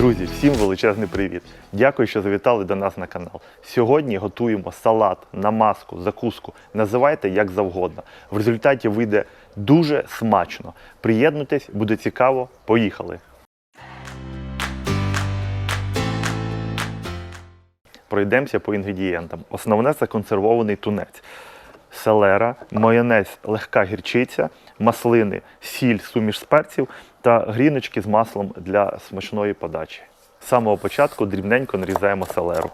Друзі, всім величезний привіт! Дякую, що завітали до нас на канал. Сьогодні готуємо салат, намазку, закуску. Називайте як завгодно. В результаті вийде дуже смачно. Приєднуйтесь, буде цікаво. Поїхали! Пройдемося по інгредієнтам. Основне це консервований тунець, селера, майонез, легка гірчиця, маслини, сіль, суміш спеців та гріночки з маслом для смачної подачі. З самого початку дрібненько нарізаємо селеру.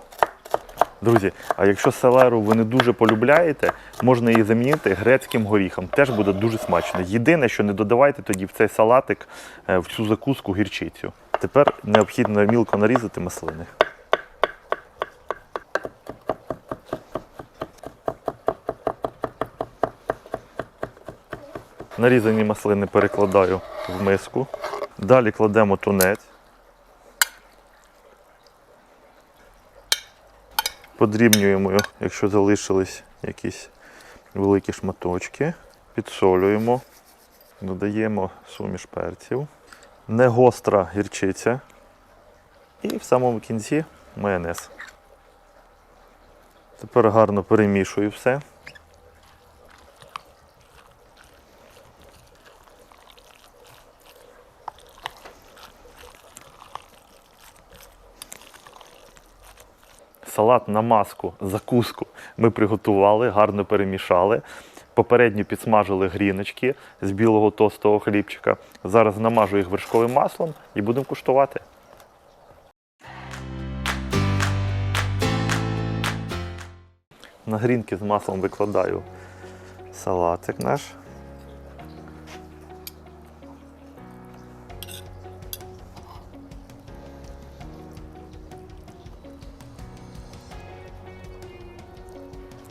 Друзі, а якщо селеру ви не дуже полюбляєте, можна її замінити грецьким горіхом. Теж буде дуже смачно. Єдине, що не додавайте тоді в цей салатик е, в цю закуску гірчицю. Тепер необхідно мілко нарізати маслини. Нарізані маслини перекладаю в миску. Далі кладемо тунець. Подрібнюємо, якщо залишились якісь великі шматочки. Підсолюємо, додаємо суміш перців, не гостра гірчиця. І в самому кінці майонез. Тепер гарно перемішую все. Салат на маску, закуску ми приготували, гарно перемішали. Попередньо підсмажили гріночки з білого тостового хлібчика. Зараз намажу їх вершковим маслом і будемо куштувати. На грінки з маслом викладаю салатик наш.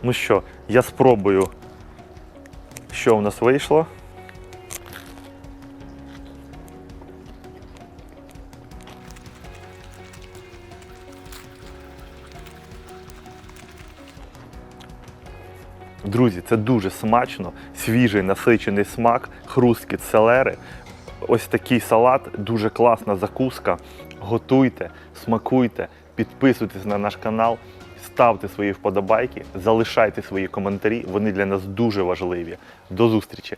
Ну що, я спробую, що в нас вийшло. Друзі, це дуже смачно, свіжий насичений смак, хрусткіт селери. Ось такий салат, дуже класна закуска. Готуйте, смакуйте, підписуйтесь на наш канал, ставте свої вподобайки, залишайте свої коментарі. Вони для нас дуже важливі. До зустрічі!